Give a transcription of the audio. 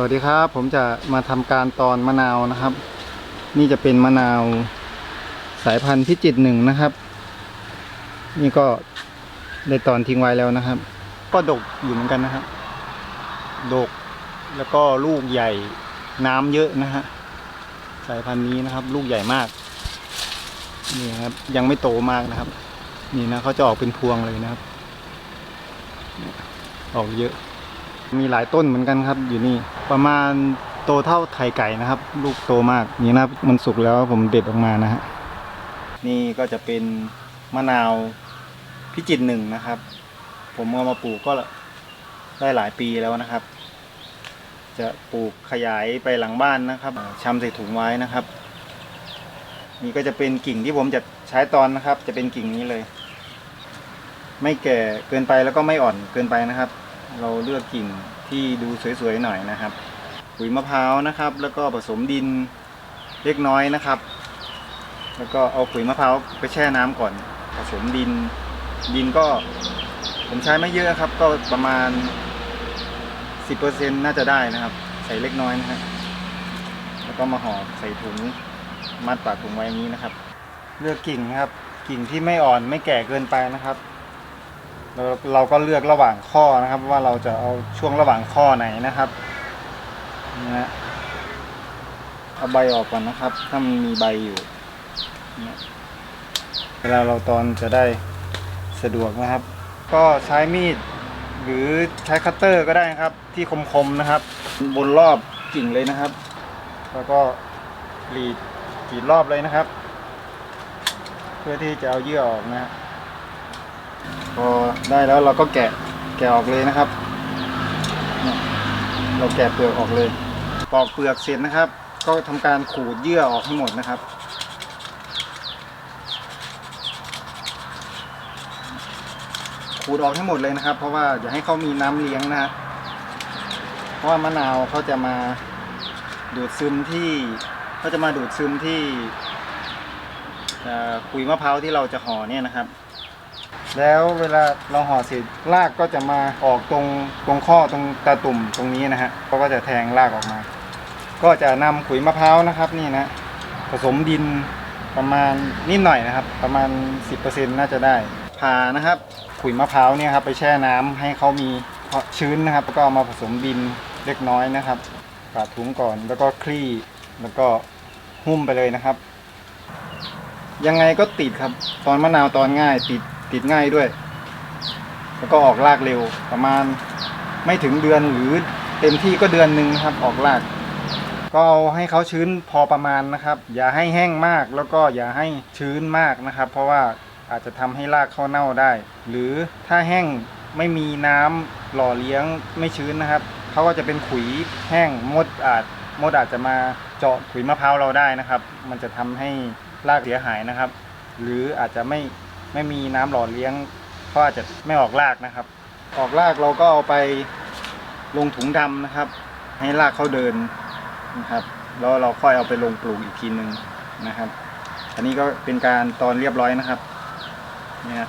สวัสดีครับ ผมจะมาทำการตอนมะนาวนะครับ นี่จะเป็นมะนาวสายพันธุ์พิจิตรหนึ่งนะครับ นี่ก็ได้ตอนทิ้งไว้แล้วนะครับ ก็ดกอยู่เหมือนกันนะครับ ดกแล้วก็ลูกใหญ่น้ำเยอะนะฮะสายพันธุ์นี้นะครับ ลูกใหญ่มาก นี่ครับ ยังไม่โตมากนะครับ นี่นะเขาจะออกเป็นพวงเลยนะครับ ออกเยอะมีหลายต้นเหมือนกันครับอยู่นี่ ประมาณโตเท่าไข่ไก่นะครับ ลูกโตมากนี่นะครับมันสุกแล้วผมเด็ดออกมานะฮะนี่ก็จะเป็นมะนาวพิจิตรหนึ่งนะครับ ผมเอามาปลูกก็ได้หลายปีแล้วนะครับ จะปลูกขยายไปหลังบ้านนะครับชำใส่ถุงไว้นะครับ นี่ก็จะเป็นกิ่งที่ผมจะใช้ตอนนะครับ จะเป็นกิ่งนี้เลย ไม่แก่เกินไปแล้วก็ไม่อ่อนเกินไปนะครับ เราเลือกกิ่งที่ดูสวยๆหน่อยนะครับ ปุ๋ยมะพร้าวนะครับ แล้วก็ผสมดินเล็กน้อยนะครับ แล้วก็เอาปุ๋ยมะพร้าวไปแช่น้ำก่อน ผสมดิน ดินก็ผมใช้ไม่เยอะครับ ก็ประมาณ 10%น่าจะได้นะครับ ใส่เล็กน้อยนะฮะแล้วก็มาห่อใส่ถุงมัดปากถุงไว้อย่างนี้นะครับ เลือกกิ่งครับ กิ่งที่ไม่อ่อนไม่แก่เกินไปนะครับ เราเราก็เลือกระหว่างข้อนะครับ ว่าเราจะเอาช่วงระหว่างข้อไหนนะครับนี่นะเอาใบออกก่อนนะครับ ถ้ามันมีใบอยู่เวลาเราตอนจะได้สะดวกนะครับ ก็ใช้มีดหรือใช้คัตเตอร์ก็ได้นะครับ ที่คมๆนะครับ บนรอบกิ่งเลยนะครับ แล้วก็รีดกรีดรอบเลยนะครับ เพื่อที่จะเอาเยื่อออกนะฮะ พอได้แล้วเราก็แกะแกะออกเลยนะครับเราแกะเปลือกออกเลยปอกเปลือกเสร็จนะครับ ก็ทำการขูดเยื่อออกให้หมดนะครับ ขูดออกให้หมดเลยนะครับ เพราะว่าอย่าให้เขามีน้ำเลี้ยงนะเพราะว่ามะนาวเขาจะมาดูดซึมที่เขาจะมาดูดซึมที่เอ่อขุยมะพร้าวที่เราจะห่อเนี่ยนะครับ แล้วเวลาเราห่อเสร็จรากก็จะมาออกตรงตรงข้อตรงตาตุ่มตรงนี้นะฮะเขาก็จะแทงรากออกมา ก็จะนำขุยมะพร้าวนะครับนี่นะผสมดินประมาณนิดหน่อยนะครับ ประมาณ 10%น่าจะได้ผ่านะครับขุยมะพร้าวเนี่ยครับไปแช่น้ำให้เขามีชื้นนะครับ แล้วก็เอามาผสมดินเล็กน้อยนะครับปาดถุงก่อนแล้วก็คลี่แล้วก็หุ้มไปเลยนะครับ ยังไงก็ติดครับ ตอนมะนาวตอนง่ายติด ติดง่ายด้วย แล้วก็ออกรากเร็วประมาณไม่ถึงเดือนหรือเต็มที่ก็เดือนหนึ่งนะครับออกราก ก็เอาให้เขาชื้นพอประมาณนะครับ อย่าให้แห้งมากแล้วก็อย่าให้ชื้นมากนะครับ เพราะว่าอาจจะทำให้รากเขาเน่าได้ หรือถ้าแห้งไม่มีน้ำหล่อเลี้ยงไม่ชื้นนะครับเขาก็จะเป็นขุยแห้งมดอาจมดอาจจะมาเจาะขุยมะพร้าวเราได้นะครับ มันจะทำให้รากเสียหายนะครับ หรืออาจจะไม่ ไม่มีน้ำหล่อเลี้ยงเขาอาจจะไม่ออกรากนะครับ ออกรากเราก็เอาไปลงถุงดำนะครับ ให้รากเขาเดินนะครับแล้วเราค่อยเอาไปลงปลูกอีกทีหนึ่งนะครับ อันนี้ก็เป็นการตอนเรียบร้อยนะครับเนี่ย